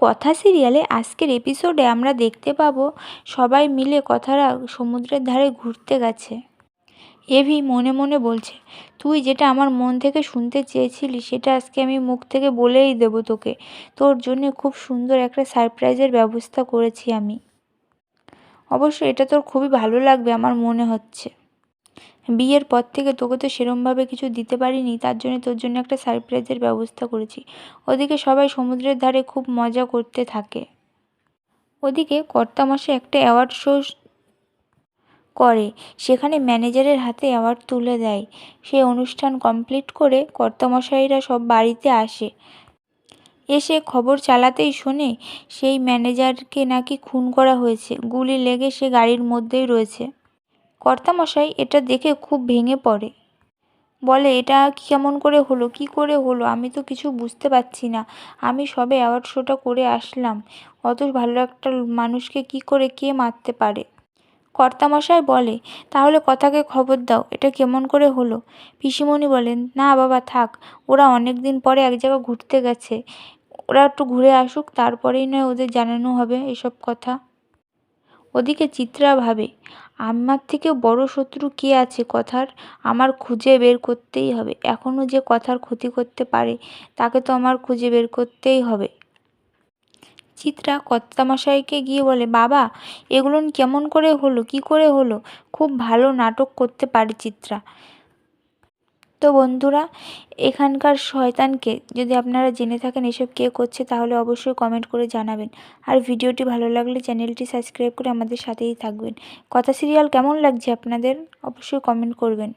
কথা সিরিয়ালে আজকের এপিসোডে আমরা দেখতে পাবো সবাই মিলে কথারা সমুদ্রের ধারে ঘুরতে গেছে। এভি মনে মনে বলছে, তুই যেটা আমার মন থেকে শুনতে চেয়েছিলি, সেটা আজকে আমি মুখ থেকে বলেই দেব তোকে। তোর জন্য খুব সুন্দর একটা সারপ্রাইজের ব্যবস্থা করেছি আমি। অবশ্য এটা তোর খুবই ভালো লাগবে, আমার মনে হচ্ছে। বিয়ের পর থেকে তোকে তো সেরমভাবে কিছু দিতে পারিনি, তার জন্য তোর জন্য একটা সারপ্রাইজের ব্যবস্থা করেছি। ওদিকে সবাই সমুদ্রের ধারে খুব মজা করতে থাকে। ওদিকে কর্তামশাই একটা অ্যাওয়ার্ড শো করে, সেখানে ম্যানেজারের হাতে অ্যাওয়ার্ড তুলে দেয়। সেই অনুষ্ঠান কমপ্লিট করে কর্তামশাইরা সব বাড়িতে আসে। এসে খবর চালাতেই শোনে সেই ম্যানেজারকে নাকি খুন করা হয়েছে। গুলি লেগে সে গাড়ির মধ্যেই রয়েছে। কর্তামশাই, এটা দেখে খুব ভেঙে পড়ে। বলে, এটা কেমন করে হলো? কি করে হলো? আমি তো কিছু বুঝতে পারছি না। আমি সবে অ্যাওয়ার্ড শোটা করে আসলাম। অত ভালো একটা মানুষকে কি করে কে মারতে পারে? কর্তামশাই বলে, তাহলে কথাকে খবর দাও, এটা কেমন করে হলো? পিসিমণি বলেন, না বাবা, থাক। ওরা অনেক দিন পরে এক জায়গায় ঘুরতে গেছে। ওরা একটু ঘুরে আসুক, তারপরেই নয় ওদের জানানো হবে এসব কথা। ওদিকে চিত্রা ভাবে, আমার থেকে বড় শত্রু কে আছে কথার? আমার খুঁজে বের করতেই হবে। এখনও যে কথার ক্ষতি করতে পারে, তাকে তো আমার খুঁজে বের করতেই হবে। চিত্রা কর্তামশাইকে গিয়ে বলে, বাবা, এগুলো কেমন করে হলো? কি করে হলো? খুব ভালো নাটক করতে পারে চিত্রা। তো বন্ধুরা, এখানকার শয়তানকে যদি আপনারা জেনে থাকেন এসব কে করছে, তাহলে অবশ্যই কমেন্ট করে জানাবেন। আর ভিডিওটি ভালো লাগলে চ্যানেলটি সাবস্ক্রাইব করে আমাদের সাথেই থাকবেন। কথা সিরিয়াল কেমন লাগছে আপনাদের? অবশ্যই কমেন্ট করবেন।